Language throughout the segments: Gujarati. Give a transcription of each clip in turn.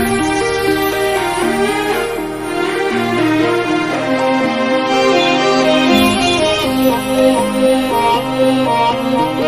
Thank you.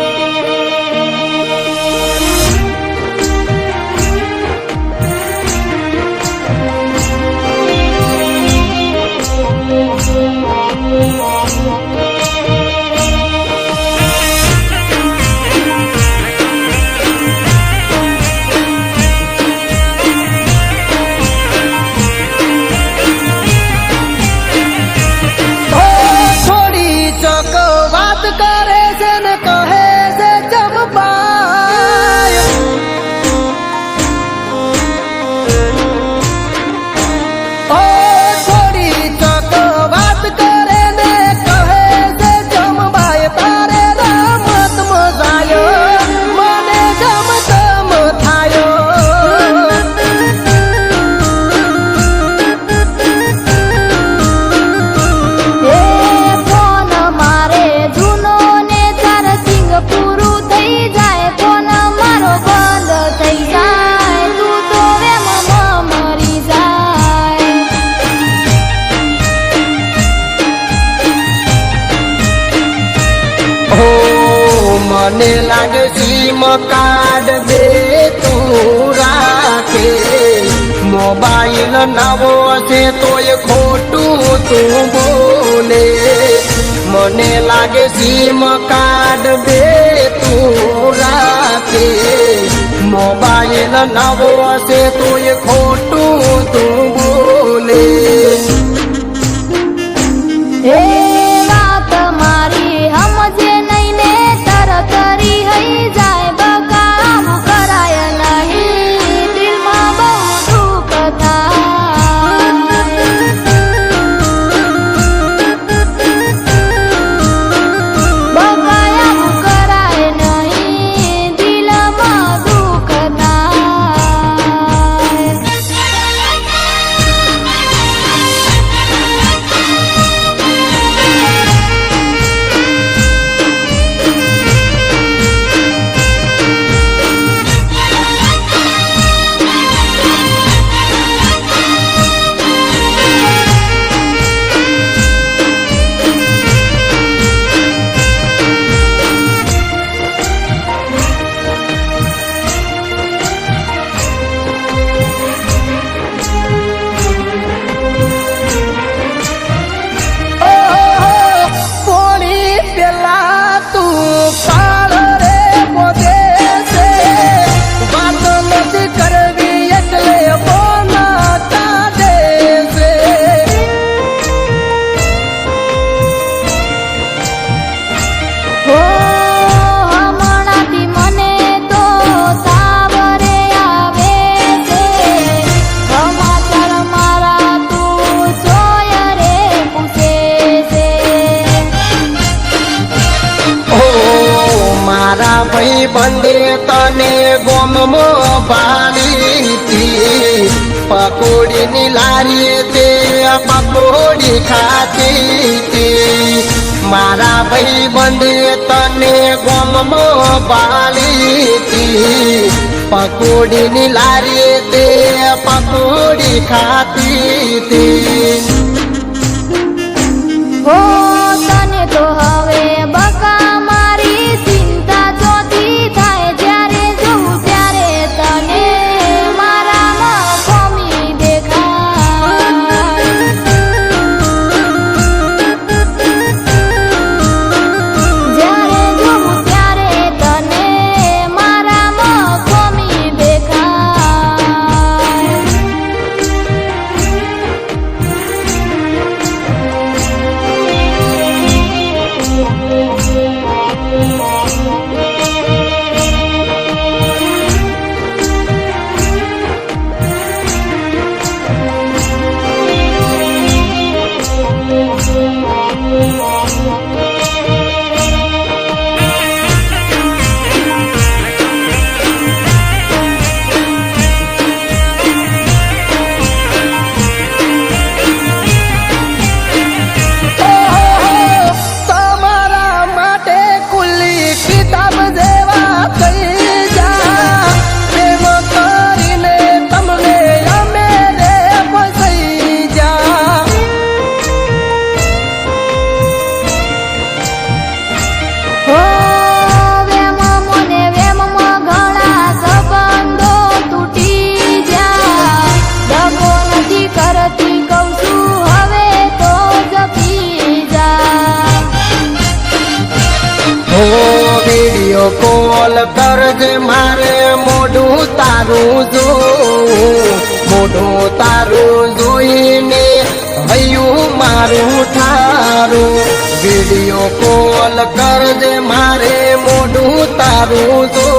મને લાગે સિમ કાર્ડ બે તું રાખે. મોબાઈલ નવો છે તોય ખોટું તું બોલે. મને લાગે સિમ કાર્ડ બે તું રાખે. મોબાઈલ નવો છે તોય ખોટું તું બોલે. Hey! ભાઈ બંદે તને ગોમમો પાડી પકોડી ની લારી તે પકોડી ખાતી મારા ભાઈ બંદે તને ગોમમો પાડી પકોડી ની લારી તે પકોડી ખાતી કરજે મારે મોઢું તારું જોવું મોઢું તારું જોઈને હૈયું મારું ઠારું. વીડિયો કોલ કરજે મારે મોઢું તારું જોવું